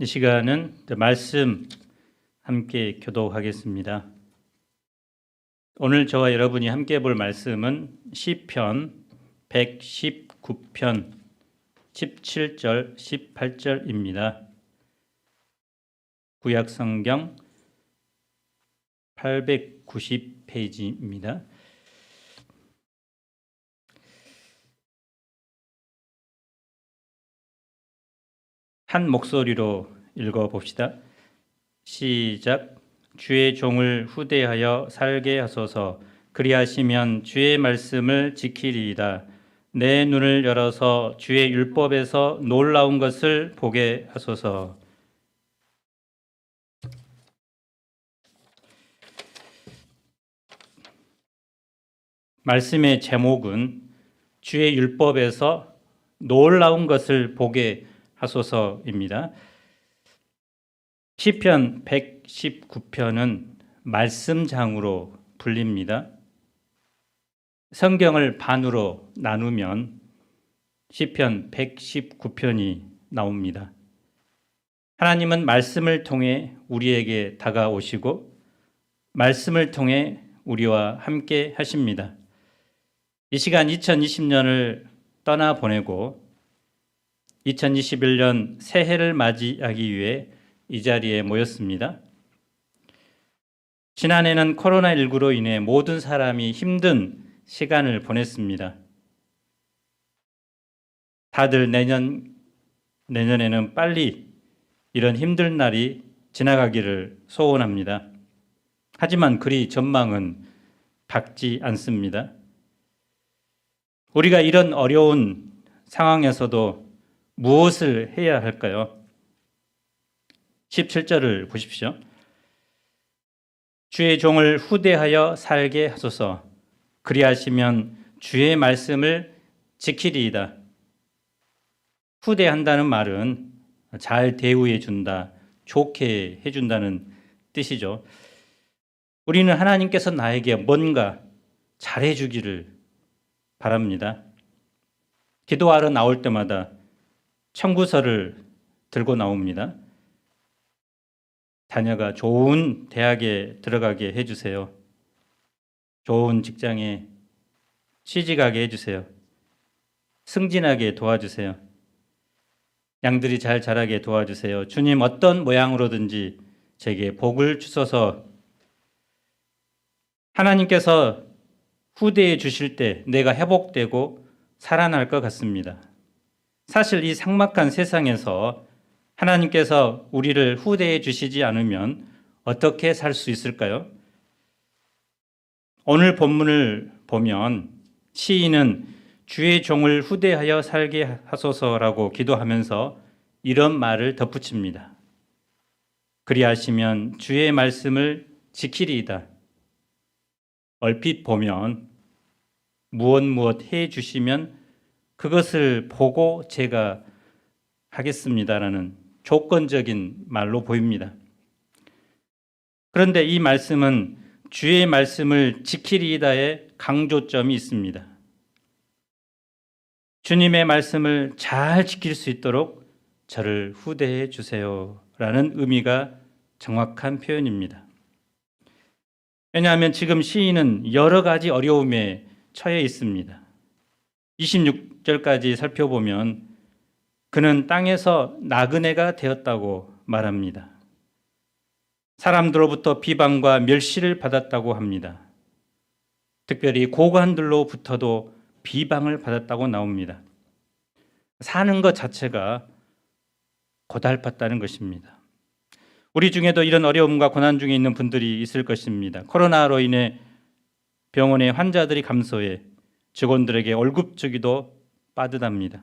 이 시간은 말씀 함께 교도하겠습니다. 오늘 저와 여러분이 함께 볼 말씀은 시편 119편 17절 18절입니다. 구약 성경 890페이지입니다. 한 목소리로 읽어 봅시다. 시작. 주의 종을 후대하여 살게 하소서. 그리하시면 주의 말씀을 지키리이다. 내 눈을 열어서 주의 율법에서 놀라운 것을 보게 하소서. 말씀의 제목은 주의 율법에서 놀라운 것을 보게 하소서입니다. 시편 119편은 말씀장으로 불립니다. 성경을 반으로 나누면 시편 119편이 나옵니다. 하나님은 말씀을 통해 우리에게 다가오시고 말씀을 통해 우리와 함께 하십니다. 이 시간 2020년을 떠나 보내고 2021년 새해를 맞이하기 위해 이 자리에 모였습니다. 지난해는 코로나19로 인해 모든 사람이 힘든 시간을 보냈습니다. 다들 내년, 내년에는 빨리 이런 힘든 날이 지나가기를 소원합니다. 하지만 그리 전망은 밝지 않습니다. 우리가 이런 어려운 상황에서도 무엇을 해야 할까요? 17절을 보십시오. 주의 종을 후대하여 살게 하소서. 그리하시면 주의 말씀을 지키리이다. 후대한다는 말은 잘 대우해 준다, 좋게 해 준다는 뜻이죠. 우리는 하나님께서 나에게 뭔가 잘해 주기를 바랍니다. 기도하러 나올 때마다 청구서를 들고 나옵니다. 자녀가 좋은 대학에 들어가게 해주세요. 좋은 직장에 취직하게 해주세요. 승진하게 도와주세요. 양들이 잘 자라게 도와주세요. 주님 어떤 모양으로든지 제게 복을 주소서. 하나님께서 후대에 주실 때 내가 회복되고 살아날 것 같습니다. 사실 이 삭막한 세상에서 하나님께서 우리를 후대해 주시지 않으면 어떻게 살 수 있을까요? 오늘 본문을 보면 시인은 주의 종을 후대하여 살게 하소서라고 기도하면서 이런 말을 덧붙입니다. 그리하시면 주의 말씀을 지키리이다. 얼핏 보면 무엇 무엇 해 주시면 그것을 보고 제가 하겠습니다라는 조건적인 말로 보입니다. 그런데 이 말씀은 주의 말씀을 지키리이다의 강조점이 있습니다. 주님의 말씀을 잘 지킬 수 있도록 저를 후대해 주세요. 라는 의미가 정확한 표현입니다. 왜냐하면 지금 시인은 여러 가지 어려움에 처해 있습니다. 26절까지 살펴보면 그는 땅에서 나그네가 되었다고 말합니다. 사람들로부터 비방과 멸시를 받았다고 합니다. 특별히 고관들로부터도 비방을 받았다고 나옵니다. 사는 것 자체가 고달팠다는 것입니다. 우리 중에도 이런 어려움과 고난 중에 있는 분들이 있을 것입니다. 코로나로 인해 병원의 환자들이 감소해 직원들에게 월급 주기도 빠듯합니다.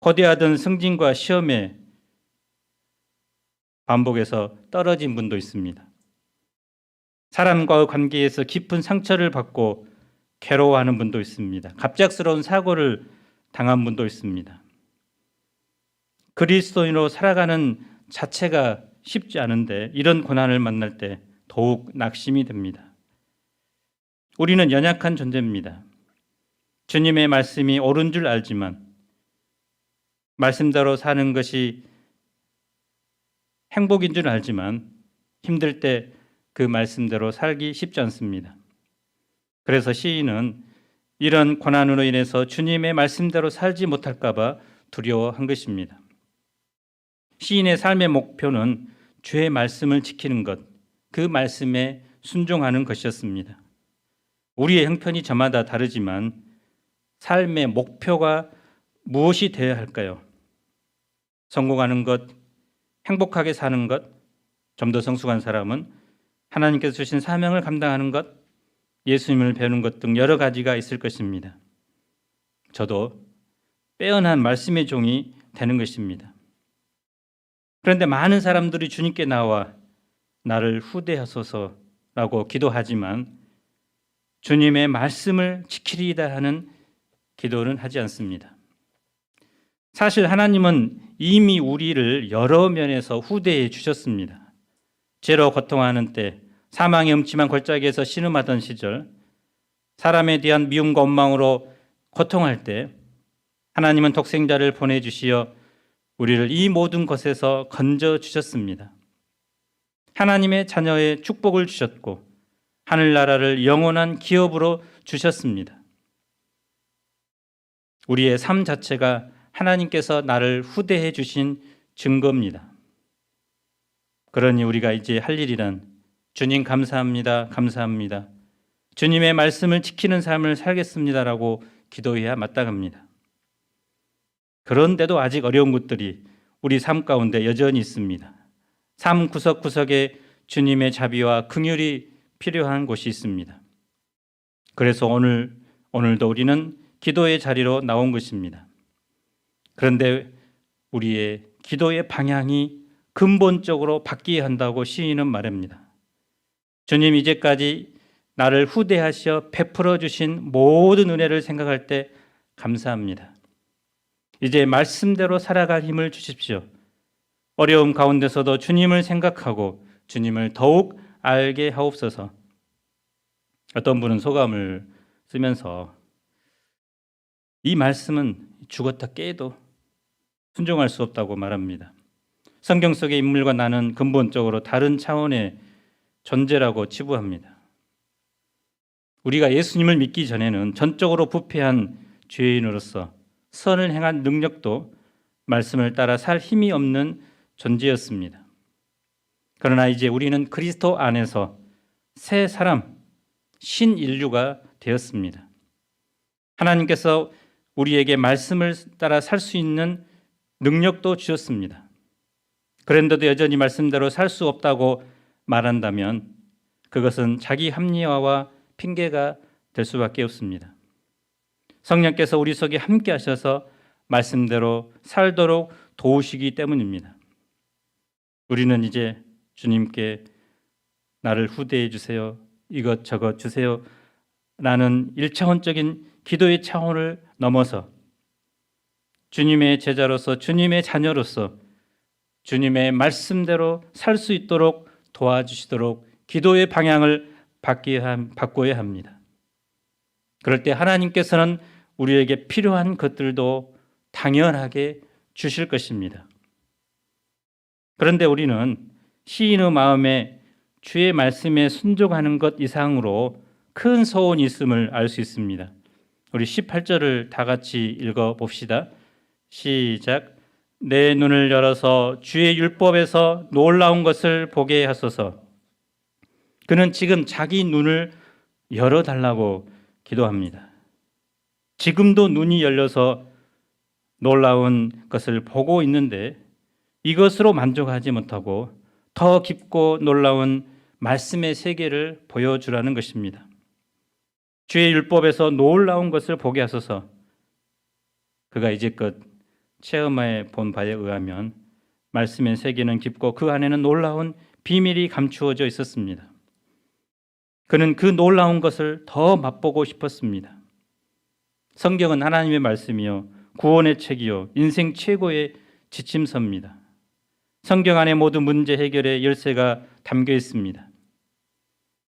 거대하던 승진과 시험에 반복해서 떨어진 분도 있습니다. 사람과의 관계에서 깊은 상처를 받고 괴로워하는 분도 있습니다. 갑작스러운 사고를 당한 분도 있습니다. 그리스도인으로 살아가는 자체가 쉽지 않은데 이런 고난을 만날 때 더욱 낙심이 됩니다. 우리는 연약한 존재입니다. 주님의 말씀이 옳은 줄 알지만 말씀대로 사는 것이 행복인 줄 알지만 힘들 때 그 말씀대로 살기 쉽지 않습니다. 그래서 시인은 이런 고난으로 인해서 주님의 말씀대로 살지 못할까봐 두려워한 것입니다. 시인의 삶의 목표는 주의 말씀을 지키는 것, 그 말씀에 순종하는 것이었습니다. 우리의 형편이 저마다 다르지만 삶의 목표가 무엇이 되어야 할까요? 성공하는 것, 행복하게 사는 것, 좀 더 성숙한 사람은 하나님께서 주신 사명을 감당하는 것, 예수님을 배우는 것 등 여러 가지가 있을 것입니다. 저도 빼어난 말씀의 종이 되는 것입니다. 그런데 많은 사람들이 주님께 나와 나를 후대하소서라고 기도하지만 주님의 말씀을 지키리이다 하는 기도는 하지 않습니다. 사실 하나님은 이미 우리를 여러 면에서 후대해 주셨습니다. 죄로 고통하는 때, 사망의 음침한 골짜기에서 신음하던 시절, 사람에 대한 미움과 원망으로 고통할 때, 하나님은 독생자를 보내주시어 우리를 이 모든 것에서 건져 주셨습니다. 하나님의 자녀의 축복을 주셨고, 하늘나라를 영원한 기업으로 주셨습니다. 우리의 삶 자체가 하나님께서 나를 후대해 주신 증거입니다. 그러니 우리가 이제 할 일이란 주님 감사합니다. 감사합니다. 주님의 말씀을 지키는 삶을 살겠습니다라고 기도해야 마땅합니다. 그런데도 아직 어려운 것들이 우리 삶 가운데 여전히 있습니다. 삶 구석구석에 주님의 자비와 긍휼이 필요한 곳이 있습니다. 그래서 오늘 오늘도 우리는 기도의 자리로 나온 것입니다. 그런데 우리의 기도의 방향이 근본적으로 바뀌어야 한다고 시인은 말합니다. 주님 이제까지 나를 후대하셔 베풀어 주신 모든 은혜를 생각할 때 감사합니다. 이제 말씀대로 살아갈 힘을 주십시오. 어려움 가운데서도 주님을 생각하고 주님을 더욱 알게 하옵소서. 어떤 분은 소감을 쓰면서 이 말씀은 죽었다 깨도 순종할 수 없다고 말합니다. 성경 속의 인물과 나는 근본적으로 다른 차원의 존재라고 치부합니다. 우리가 예수님을 믿기 전에는 전적으로 부패한 죄인으로서 선을 행한 능력도 말씀을 따라 살 힘이 없는 존재였습니다. 그러나 이제 우리는 그리스도 안에서 새 사람, 신인류가 되었습니다. 하나님께서 우리에게 말씀을 따라 살 수 있는 능력도 주셨습니다. 그런데도 여전히 말씀대로 살 수 없다고 말한다면 그것은 자기 합리화와 핑계가 될 수밖에 없습니다. 성령께서 우리 속에 함께 하셔서 말씀대로 살도록 도우시기 때문입니다. 우리는 이제 주님께 나를 후대해 주세요. 이것 저것 주세요. 라는 일차원적인 기도의 차원을 넘어서 주님의 제자로서 주님의 자녀로서 주님의 말씀대로 살 수 있도록 도와주시도록 기도의 방향을 바꿔야 합니다. 그럴 때 하나님께서는 우리에게 필요한 것들도 당연하게 주실 것입니다. 그런데 우리는 시인의 마음에 주의 말씀에 순종하는 것 이상으로 큰 소원이 있음을 알 수 있습니다. 우리 18절을 다 같이 읽어 봅시다. 시작. 내 눈을 열어서 주의 율법에서 놀라운 것을 보게 하소서. 그는 지금 자기 눈을 열어 달라고 기도합니다. 지금도 눈이 열려서 놀라운 것을 보고 있는데 이것으로 만족하지 못하고 더 깊고 놀라운 말씀의 세계를 보여주라는 것입니다. 주의 율법에서 놀라운 것을 보게 하소서. 그가 이제껏 체험해 본 바에 의하면 말씀의 세계는 깊고 그 안에는 놀라운 비밀이 감추어져 있었습니다. 그는 그 놀라운 것을 더 맛보고 싶었습니다. 성경은 하나님의 말씀이요 구원의 책이요 인생 최고의 지침서입니다. 성경 안에 모든 문제 해결의 열쇠가 담겨 있습니다.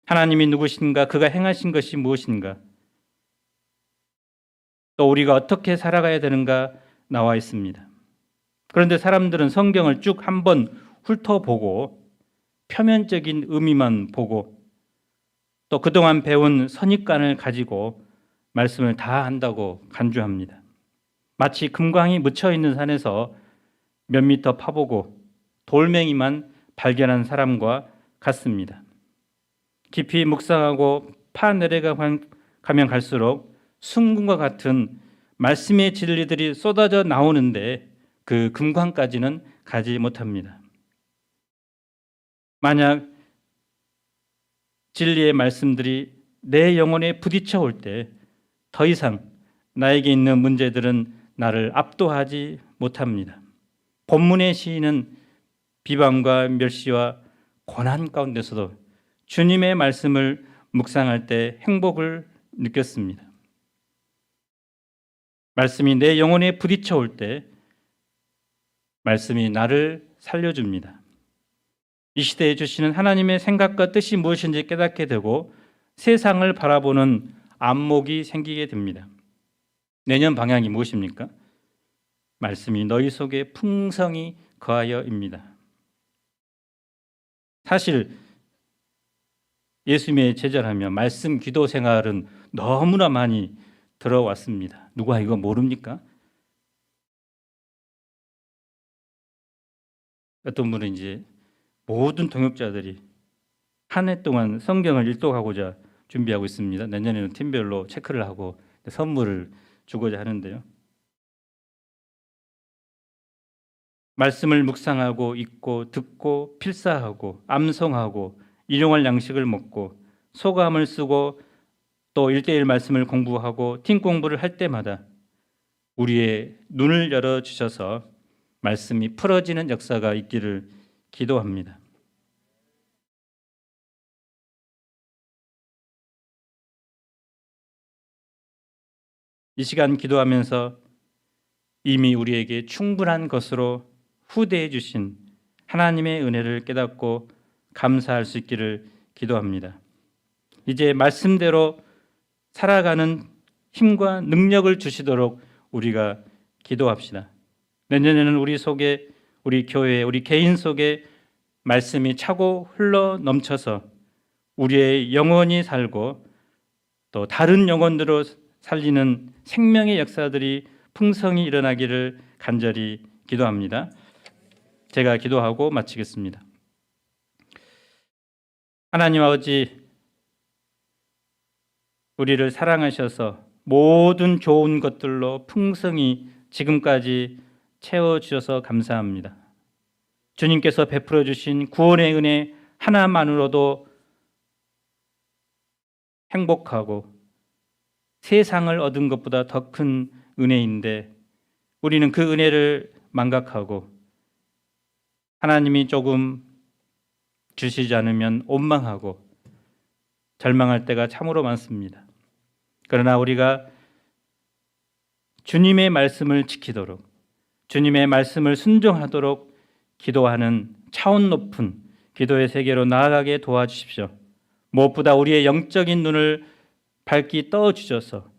하나님이 누구신가? 그가 행하신 것이 무엇인가? 또 우리가 어떻게 살아가야 되는가 나와 있습니다. 그런데 사람들은 성경을 쭉 한번 훑어보고 표면적인 의미만 보고 또 그동안 배운 선입관을 가지고 말씀을 다 한다고 간주합니다. 마치 금광이 묻혀 있는 산에서 몇 미터 파보고 돌멩이만 발견한 사람과 같습니다. 깊이 묵상하고 파 내려가면 갈수록 순금과 같은 말씀의 진리들이 쏟아져 나오는데 그 금광까지는 가지 못합니다. 만약 진리의 말씀들이 내 영혼에 부딪혀 올 때 더 이상 나에게 있는 문제들은 나를 압도하지 못합니다. 본문의 시인은 비방과 멸시와 고난 가운데서도 주님의 말씀을 묵상할 때 행복을 느꼈습니다. 말씀이 내 영혼에 부딪혀 올 때 말씀이 나를 살려줍니다. 이 시대에 주시는 하나님의 생각과 뜻이 무엇인지 깨닫게 되고 세상을 바라보는 안목이 생기게 됩니다. 내년 방향이 무엇입니까? 말씀이 너희 속에 풍성히 거하여입니다. 사실 예수님의 제자라면 말씀 기도 생활은 너무나 많이 들어왔습니다. 누가 이거 모릅니까? 어떤 분은 이제 모든 동역자들이 한 해 동안 성경을 일독하고자 준비하고 있습니다. 내년에는 팀별로 체크를 하고 선물을 주고자 하는데요. 말씀을 묵상하고 읽고 듣고 필사하고 암송하고 일용할 양식을 먹고 소감을 쓰고 또 일대일 말씀을 공부하고 팀 공부를 할 때마다 우리의 눈을 열어 주셔서 말씀이 풀어지는 역사가 있기를 기도합니다. 이 시간 기도하면서 이미 우리에게 충분한 것으로 후대해 주신 하나님의 은혜를 깨닫고 감사할 수 있기를 기도합니다. 이제 말씀대로 살아가는 힘과 능력을 주시도록 우리가 기도합시다. 내년에는 우리 속에 우리 교회, 우리 개인 속에 말씀이 차고 흘러 넘쳐서 우리의 영혼이 살고 또 다른 영혼들로 살리는 생명의 역사들이 풍성히 일어나기를 간절히 기도합니다. 제가 기도하고 마치겠습니다. 하나님 아버지, 우리를 사랑하셔서 모든 좋은 것들로 풍성히 지금까지 채워주셔서 감사합니다. 주님께서 베풀어 주신 구원의 은혜 하나만으로도 행복하고 세상을 얻은 것보다 더 큰 은혜인데 우리는 그 은혜를 망각하고 하나님이 조금 주시지 않으면 원망하고 절망할 때가 참으로 많습니다. 그러나 우리가 주님의 말씀을 지키도록 주님의 말씀을 순종하도록 기도하는 차원 높은 기도의 세계로 나아가게 도와주십시오. 무엇보다 우리의 영적인 눈을 밝기 떠 주셔서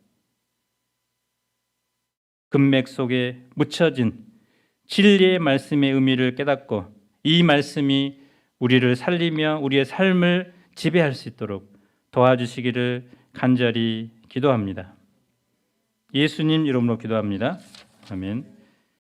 금맥 속에 묻혀진 진리의 말씀의 의미를 깨닫고 이 말씀이 우리를 살리며 우리의 삶을 지배할 수 있도록 도와주시기를 간절히 기도합니다. 예수님 이름으로 기도합니다. 아멘.